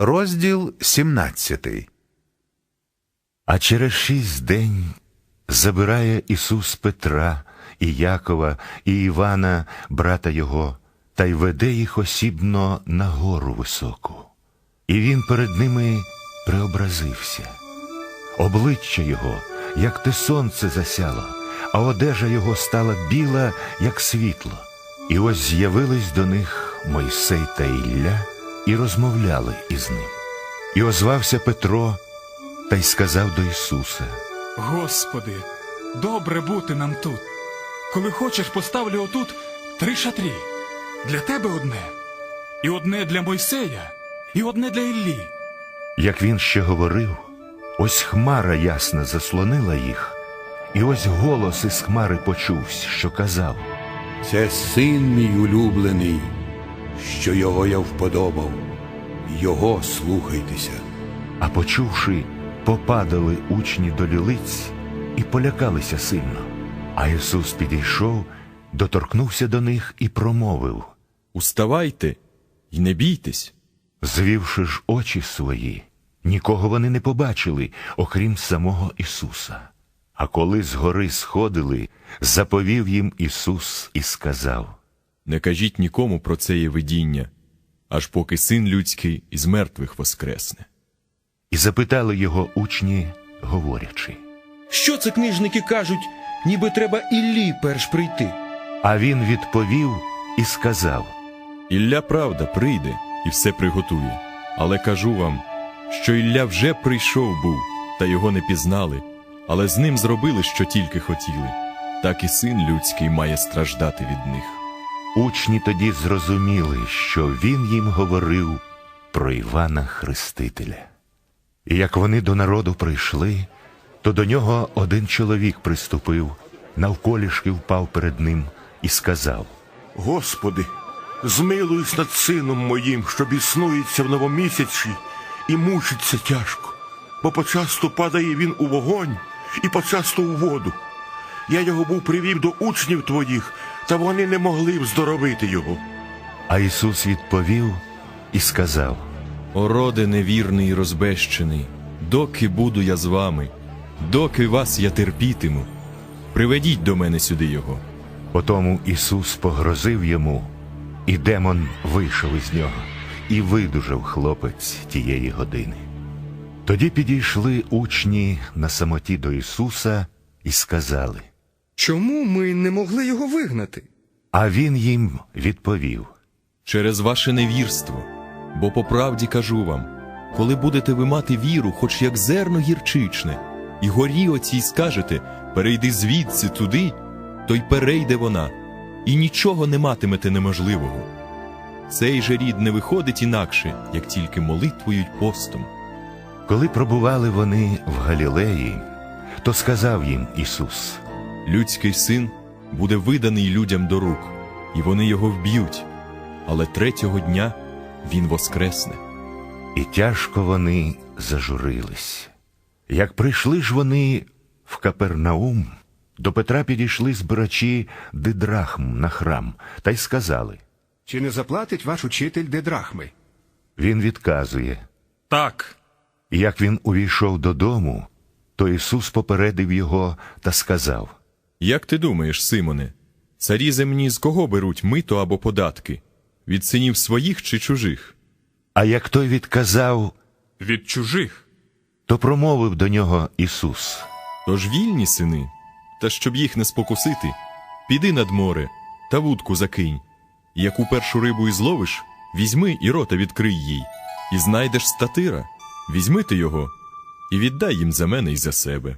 Розділ 17 А через шість день забирає Ісус Петра і Якова і Івана, брата його, та й веде їх осібно на гору високу. І він перед ними преобразився. Обличчя його, як те сонце засяло, а одежа його стала біла, як світло. І ось з'явились до них Мойсей та Ілля і розмовляли із ним. І озвався Петро та й сказав до Ісуса. Господи, добре бути нам тут. Коли хочеш, поставлю отут три шатрі. Для тебе одне, і одне для Мойсея, і одне для Іллі. Як він ще говорив, ось хмара ясна заслонила їх, і ось голос із хмари почувся, що казав. Це син мій улюблений, що його я вподобав. Його слухайтеся. А почувши, попадали учні до лілиць і полякалися сильно. А Ісус підійшов, доторкнувся до них і промовив, Уставайте і не бійтесь. звівши ж очі свої, нікого вони не побачили, окрім самого Ісуса. А коли з гори сходили, заповів їм Ісус і сказав. Не кажіть нікому про це є видіння, аж поки син людський із мертвих воскресне. І запитали його учні, говорячи. Що це книжники кажуть, ніби треба Іллі перш прийти? А він відповів і сказав: Ілля правда прийде і все приготує. Але кажу вам, що Ілля вже прийшов був, та його не пізнали, але з ним зробили, що тільки хотіли. Так і син людський має страждати від них. Учні тоді зрозуміли, що він їм говорив про Івана Хрестителя. І як вони до народу прийшли, то до нього один чоловік приступив, навколішки впав перед ним і сказав: Господи, змилуйся над сином моїм, що біснується в новомісячі і мучиться тяжко, бо почасту падає він у вогонь і почасту у воду. Я його був привів до учнів твоїх, та вони не могли вздоровити його. А Ісус відповів і сказав: О, роде невірний і розбещений, доки буду я з вами, доки вас я терпітиму, приведіть до мене сюди його. Потому Ісус погрозив йому, і демон вийшов із нього, і видужав хлопець тієї години. Тоді підійшли учні на самоті до Ісуса і сказали. Чому ми не могли його вигнати? А він їм відповів: через ваше невірство. Бо по правді кажу вам, коли будете ви мати віру, хоч як зерно гірчичне, і горі оцій скажете перейди звідси туди, то й перейде вона, і нічого не матимете неможливого. Цей же рід не виходить інакше, як тільки молитвою й постом. Коли пробували вони в Галілеї, то сказав їм Ісус: Людський син буде виданий людям до рук, і вони його вб'ють, але третього дня він воскресне. І тяжко вони зажурились. Як прийшли ж вони в Капернаум, до Петра підійшли збирачі дидрахм на храм та й сказали. Чи не заплатить ваш учитель дедрахми? Він відказує. Так, як він увійшов додому, то Ісус попередив його та сказав: Як ти думаєш, Симоне, царі земні з кого беруть мито або податки? Від синів своїх чи чужих? А як той відказав, від чужих. то промовив до нього Ісус. Тож вільні сини, та щоб їх не спокусити, піди над море та вудку закинь. Яку першу рибу і зловиш, візьми і рота відкрий їй, і знайдеш статира, візьми ти його і віддай їм за мене і за себе.